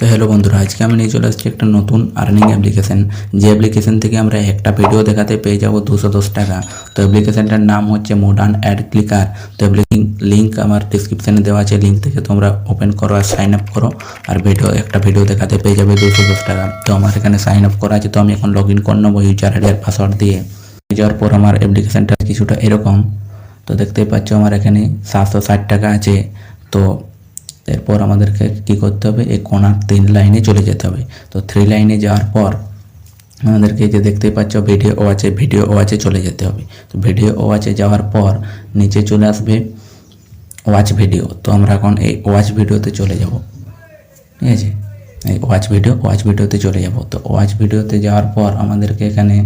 তো হ্যালো বন্ধুরা, আজকে আমি নিয়ে চলে আসছি একটা নতুন আর্নিং অ্যাপ্লিকেশন যে অ্যাপ্লিকেশন থেকে আমরা একটা ভিডিও দেখাতে পেয়ে যাব দুশো দশ টাকা। তো অ্যাপ্লিকেশনটার নাম হচ্ছে মডার্ন অ্যাড ক্লিকার তো লিঙ্ক আমার ডিসক্রিপশানে দেওয়া আছে লিঙ্ক থেকে তোমরা ওপেন করো আর সাইন আপ করো। আর ভিডিও একটা ভিডিও দেখাতে পেয়ে যাবে দুশো দশ টাকা। তো আমার এখানে সাইন আপ করা আছে, তো আমি এখন লগ ইন করে নেব ইউজার আইডি আর পাসওয়ার্ড দিয়ে। যাওয়ার পর আমার অ্যাপ্লিকেশনটা কিছুটা এরকম। তো দেখতেই পাচ্ছ আমার এখানে সাতশো ষাট টাকা আছে। তো এরপর আমাদেরকে কি করতে হবে? এই কোনার তিন লাইনে চলে যেতে হবে। তো থ্রি লাইনে যাওয়ার পর আমাদেরকে যে দেখতেই পাচ্ছ ভিডিও ও আছে ভিডিও ও আছে চলে যেতে হবে। তো ভিডিও ও আছে যাওয়ার পর নিচে চলে আসবে ওয়াচ ভিডিও তো আমরা এখন এই ওয়াচ ভিডিওতে চলে যাব। ঠিক আছে? এই ওয়াচ ভিডিও ওয়াচ ভিডিওতে চলে যাব। তো ওয়াচ ভিডিওতে যাওয়ার পর আমাদেরকে এখানে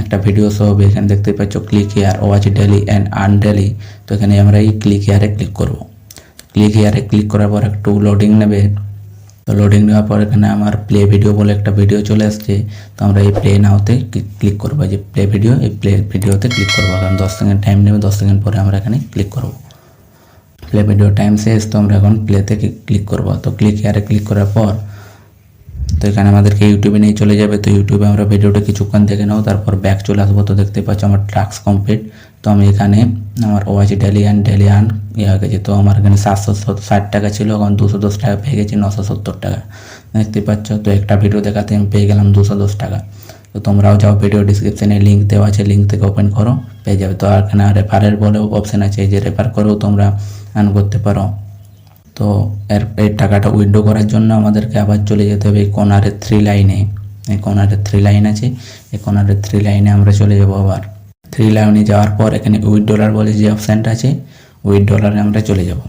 একটা ভিডিও শো হবে। এখানে দেখতে পাচ্ছ click here watch daily and un daily তো এখানে আমরা এই ক্লিক হেয়ারে ক্লিক করব। ক্লিক হিয়ারে ক্লিক করার পর একটু লোডিং নেবে। তো লোডিং নেওয়ার পর এখানে আমার প্লে ভিডিও বলে একটা ভিডিও চলে আসছে। তো আমরা এই প্লে নাওতে ক্লিক করব। যে প্লে ভিডিও এই প্লে ভিডিওতে ক্লিক করব। কারণ দশ সেকেন্ড টাইম নেবে, দশ সেকেন্ড পরে আমরা এখানে ক্লিক করব। প্লে ভিডিও টাইম শেষ, তো আমরা এখন প্লেতে ক্লিক করব। তো ক্লিক হিয়ারে ক্লিক করার পর তো এখানে আমাদেরকে ইউটিউবে নিয়ে চলে যাবে। তো ইউটিউবে আমরা ভিডিওটা কিছুক্ষণ দেখে নেব, তারপর ব্যাক চলে আসব। তো দেখতে পাচ্ছ আমার টাস্ক কমপ্লিট তো আমি এখানে আমার ওয়াচ ডেলিয়ান ডেলিয়ান ইয়ে হয়ে গেছে তো আমার এখানে সাতশো ষাট টাকা ছিল, এখন দুশো দশ টাকা পেয়ে গেছি, নশো সত্তর টাকা। দেখতে পাচ্ছ, তো একটা ভিডিও দেখাতে আমি পেয়ে গেলাম দুশো দশ টাকা। তো তোমরাও যাও ভিডিও ডিসক্রিপশানে লিঙ্ক দেওয়া আছে লিঙ্ক থেকে ওপেন করো, পেয়ে যাবে। তো আর এখানে রেফারের বলেও অপশান আছে যে রেফার করেও তোমরা আর্ন করতে পারো। তো এর, এই টাকাটা উইথড্র করার জন্য আমাদেরকে আবার চলে যেতে হবে এই কর্নারের থ্রি লাইনে এই কর্নারের থ্রি লাইন আছে। এই কর্নারের থ্রি লাইনে আমরা চলে যাব আবার। থ্রি লাইনে যাওয়ার পর এখানে উইথ ডলার বলে যে অপশানটা আছে উইথ ডলারে আমরা চলে যাব।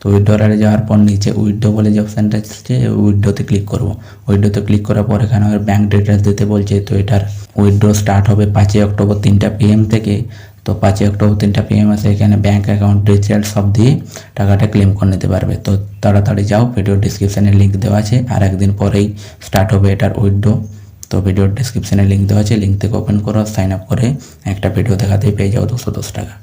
তো উইথ ডলারে যাওয়ার পর নিচে উইথড্রো বলে যে অপশানটা আছে উইথড্রোতে ক্লিক করব। উইথড্রোতে ক্লিক করার পর এখানে ব্যাঙ্ক ডিটেলস দিতে বলছে, তো এটার উইথড্রো স্টার্ট হবে পাঁচই অক্টোবর তিনটা পিএম থেকে। তো পাঁচই অক্টোবর তিনটা পিএম আছে, এখানে ব্যাঙ্ক অ্যাকাউন্ট ডিটেলস সব দিয়ে টাকাটা ক্লেম করে নিতে পারবে। তো তাড়াতাড়ি যাও ভিডিও ডিসক্রিপশানে লিঙ্ক দেওয়া আছে। আর একদিন পরেই স্টার্ট হবে এটার উইথড্রো তো ভিডিওর ডিসক্রিপশানে লিঙ্ক দেওয়া আছে লিঙ্ক থেকে ওপেন করো সাইন আপ করে একটা ভিডিও দেখাতেই পেয়ে যাও দুশো দশ টাকা।